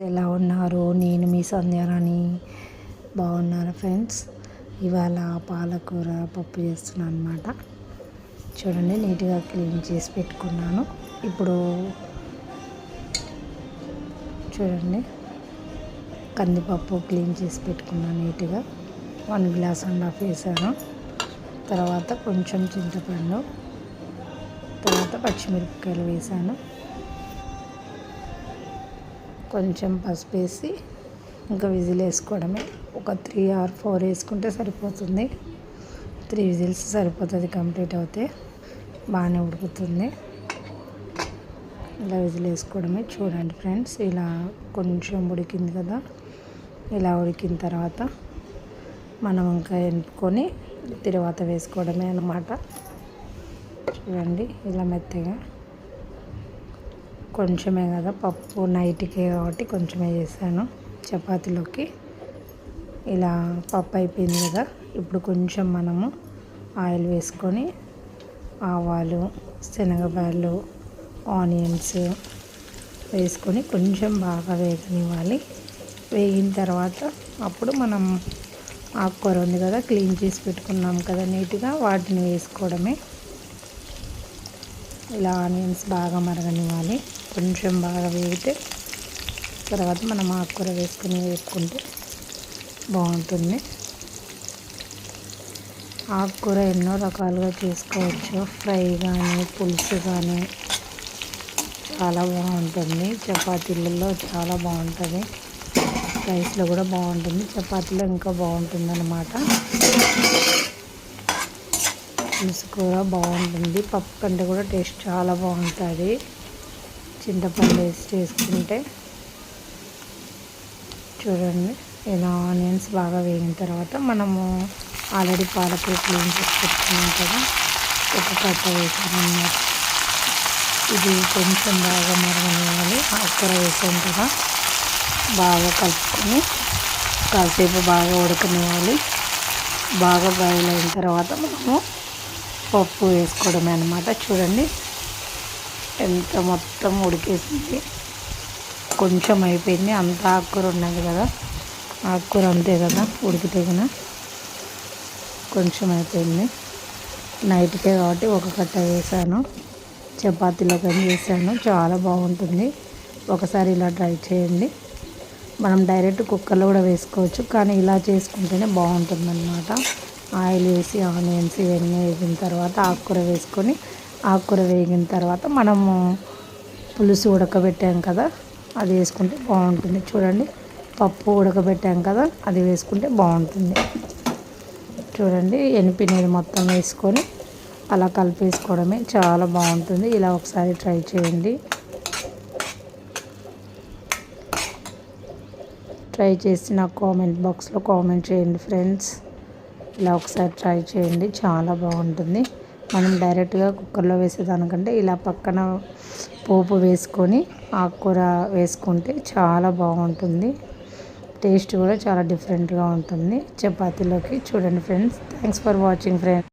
ఎలా ఉన్నారు? నేను మీ సంధ్యారాణి. బాగున్నారు ఫ్రెండ్స్? ఇవాళ పాలకూర పప్పు చేస్తున్నాను అనమాట చూడండి నీట్గా క్లీన్ చేసి పెట్టుకున్నాను. ఇప్పుడు చూడండి కందిపప్పు క్లీన్ చేసి పెట్టుకున్నాను నీట్గా. వన్ గ్లాస్ అండ్ హాఫ్ వేసాను. తర్వాత కొంచెం చింతపండు తర్వాత పచ్చిమిరపకాయలు వేసాను. కొంచెం పసుపు వేసి ఇంకా విజిల్ వేసుకోవడమే. ఒక త్రీ ఆర్ ఫోర్ వేసుకుంటే సరిపోతుంది. త్రీ విజిల్స్ సరిపోతుంది కంప్లీట్ అవుతే బాగానే ఉడుకుతుంది. ఇలా విజిల్ వేసుకోవడమే. చూడండి ఫ్రెండ్స్ ఇలా కొంచెం ఉడికింది కదా. ఇలా ఉడికిన తర్వాత మనం ఇంకా ఎంపుకొని తర్వాత వేసుకోవడమే అన్నమాట. చూడండి ఇలా మెత్తగా కొంచెమే కదా పప్పు నైట్కే కాబట్టి కొంచెమే చేశాను చపాతీలోకి. ఇలా పప్పు అయిపోయింది కదా ఇప్పుడు కొంచెం మనము ఆయిల్ వేసుకొని ఆవాలు శనగపాయలు ఆనియన్స్ వేసుకొని కొంచెం బాగా వేగనివ్వాలి. వేగిన తర్వాత అప్పుడు మనం ఆకుకూర ఉంది కదా క్లీన్ చేసి పెట్టుకున్నాం కదా నీట్గా వాటిని వేసుకోవడమే. ఇలా ఆనియన్స్ బాగా మరగనివ్వాలి. కొంచెం బాగా వేగితే తర్వాత మనం ఆకుకూర వేసుకుని వేసుకుంటే బాగుంటుంది. ఆకుకూర ఎన్నో రకాలుగా చేసుకోవచ్చు. ఫ్రై కానీ పులుసు కానీ చాలా బాగుంటుంది. చపాతీలలో చాలా బాగుంటుంది. రైస్లో కూడా బాగుంటుంది. చపాతీలో ఇంకా బాగుంటుంది అనమాట పులుసు కూర బాగుంటుంది. పప్పు కంటే కూడా టేస్ట్ చాలా బాగుంటుంది. చింతపండు వేసి చేసుకుంటే చూడండి ఇలా ఆనియన్స్ బాగా వేగిన తర్వాత మనము ఆల్రెడీ పాలకూర క్లీన్ చేసి పెట్టుకున్నాం కదా ఒక కట్ట వేసాను ఇది కొంచెం బాగా మరగనివ్వాలి అక్కడ వేసాం కదా బాగా కలుపుకొని కాసేపు బాగా ఉడకనివ్వాలి. బాగా బాయిల్ అయిన తర్వాత మనము పప్పు వేసుకోవడమే అనమాట చూడండి ఎంత మొత్తం ఉడికేసింది. కొంచెం అయిపోయింది. అంత ఆకుకూర ఉన్నది కదా. ఆకుకూర అంతే కదా ఉడికితే కదా. కొంచెం అయిపోయింది. నైట్కే కాబట్టి ఒక కట్ట వేసాను. చపాతీలో కానీ వేసాను చాలా బాగుంటుంది. ఒకసారి ఇలా ట్రై చేయండి. మనం డైరెక్ట్ కుక్కర్లో కూడా వేసుకోవచ్చు. కానీ ఇలా చేసుకుంటేనే బాగుంటుంది అన్నమాట ఆయిల్ వేసి ఆనియన్స్ ఇవన్నీ వేసిన తర్వాత ఆకుకూర వేసుకొని ఆకుకూర వేగిన తర్వాత మనము పులుసు ఉడకబెట్టాం కదా అది వేసుకుంటే బాగుంటుంది. చూడండి పప్పు ఉడకబెట్టాం కదా అది వేసుకుంటే బాగుంటుంది. చూడండి ఎనిపినది మొత్తం వేసుకొని అలా కలిపేసుకోవడమే చాలా బాగుంటుంది. ఇలా ఒకసారి ట్రై చేయండి. ట్రై చేసి నాకు కామెంట్ బాక్స్లో కామెంట్ చేయండి ఫ్రెండ్స్. ఇలా ఒకసారి ట్రై చేయండి చాలా బాగుంటుంది. మనం డైరెక్ట్గా కుక్కర్లో వేసేదానికంటే ఇలా పక్కన పోపు వేసుకొని ఆకుకూర వేసుకుంటే చాలా బాగుంటుంది. టేస్ట్ కూడా చాలా డిఫరెంట్గా ఉంటుంది చపాతీలోకి. చూడండి friends. Thanks for watching friends